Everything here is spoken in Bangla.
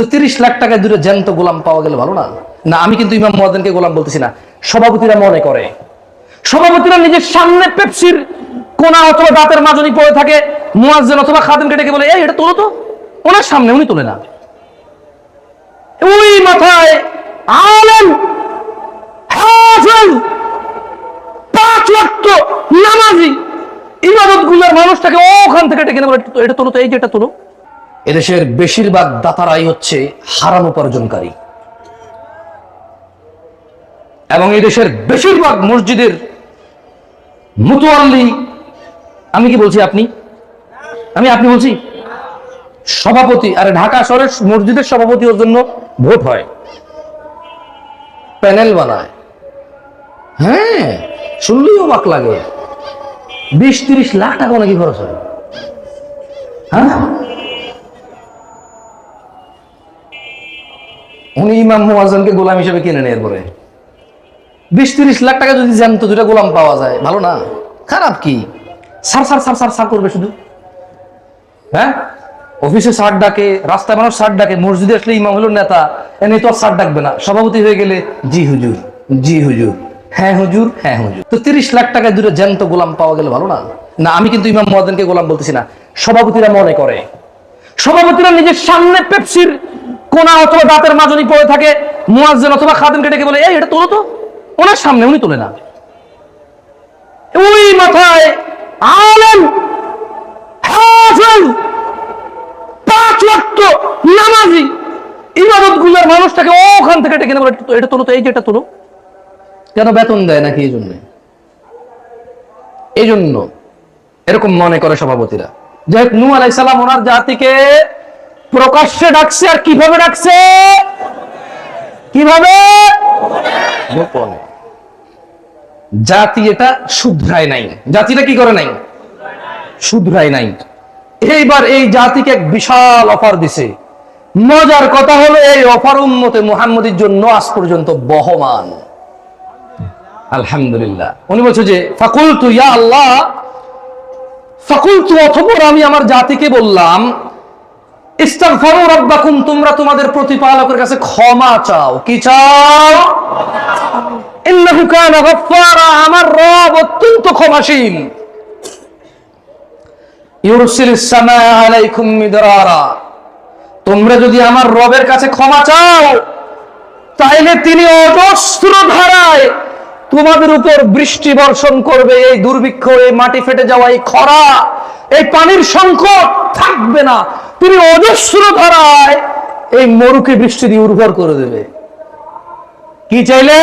তো তিরিশ লাখ টাকায় দুটো জ্যান্ত গোলাম পাওয়া গেলে ভালো না? না, আমি কিন্তু ইমাম মহাদেনকে গোলাম বলতেছি না। সভাপতিরা মনে করে। সভাপতিরা নিজের সামনে পেপসির কোনা অথবা দাঁতের মাজনি পড়ে থাকে, মুয়াজ্জেন অথবা খাদেমকে ডেকে বলে, এই, এটা তোলো তো। ওনার সামনে উনি তোলে না। ওই মাথায় আলেম পাঁচ ওয়াক্ত নামাজি ইবাদতগুলার মানুষটাকে ওখান থেকে ডেকে নেব এটা তোলো তো, এই যে এটা তোলো। এদেশের বেশিরভাগ দাতারাই হচ্ছে হারাম উপার্জনকারী। এবং এই দেশের বেশিরভাগ মসজিদের মুতোয়াল্লি, আমি কি বলছি আপনি? আমি আপনি বলছি, সভাপতি, আরে ঢাকা শহরের মসজিদের সভাপতি ওর জন্য ভোট হয়। প্যানেল বানায়। হ্যাঁ শুনলেই অবাক লাগে। বিশ তিরিশ লাখ টাকা নাকি খরচ হয়। হ্যাঁ? উনি ইমাম মুয়াজ্জনকে গোলাম হিসেবে কিনে নেয় এরপরে। বিশ তিরিশ লাখ টাকা যদি জ্যান্ত দুটা গোলাম পাওয়া যায়, ভালো না? খারাপ কি? সার সার সার সার সার করবে শুধু। হ্যাঁ? অফিসে সার ডাকে, রাস্তায় মানুষ সার ডাকে, মসজিদে আসলে ইমাম হলো নেতা, এনে তো সার ডাকবে না। সভাপতি হয়ে গেলে, জি হুজুর জি হুজুর হ্যাঁ হুজুর হ্যাঁ হুজুর। তো তিরিশ লাখ টাকায় দুটো জ্যান্ত গোলাম পাওয়া গেলে ভালো না? না, আমি কিন্তু ইমাম মহাদেনকে গোলাম বলতেছি না। সভাপতিরা মনে করে। সভাপতিরা নিজের সামনে পেপসির কোনা অথবা দাঁতের মাজনি পড়ে থাকে, মুয়াজ্জেন অথবা খাদেমকে ডেকে বলে, এই, এটা তোলো তো। ওনার সামনে উনি তোলে না। ওই মাথায় আলেম পাঁচ ওয়াক্ত নামাজি ইবাদতগুলার মানুষটাকে ওখান থেকে ডেকে এটা তোলো তো, এই যে এটা তোলো। কেন বেতন দেয় নাকি এই জন্য? এই জন্য এরকম মনে করে সভাপতিরা। যাই হোক নূ আলাই সালাম ওনার জাতিকে প্রকাশ্যে ডাকছে আর কীভাবে ডাকছে? কীভাবে? গোপনে। জাতি এটা শুধরায় নাই। জাতিটা কি করে নাই? শুধরায় নাই। এইবার এই জাতিকে এক বিশাল অফার দিছে। মজার কথা হলো এই অফার উন্মতে মুহাম্মদের জন্য আজ পর্যন্ত বহমান। আলহামদুলিল্লাহ। উনি বলছে যে ফাকুল তু ইয়া আল্লাহ ফাকুল তু অথপর আমি আমার জাতিকে বললাম তোমরা তোমাদের প্রতিপালকের কাছে ক্ষমা চাও। কি চাও? আমার রব অত্যন্ত তোমরা যদি আমার রবের কাছে ক্ষমা চাও, তাইলে তিনি অজস্র ধারায় তোমাদের উপর বৃষ্টি বর্ষণ করবে, এই দুর্ভিক্ষ, এই মাটি ফেটে যাওয়া, এই খরা, এই পানির সংকট থাকবে না। তিনি অজস্র ধারায় এই মরুকে বৃষ্টি দিয়ে উর্বর করে দেবে। কি চাইলে?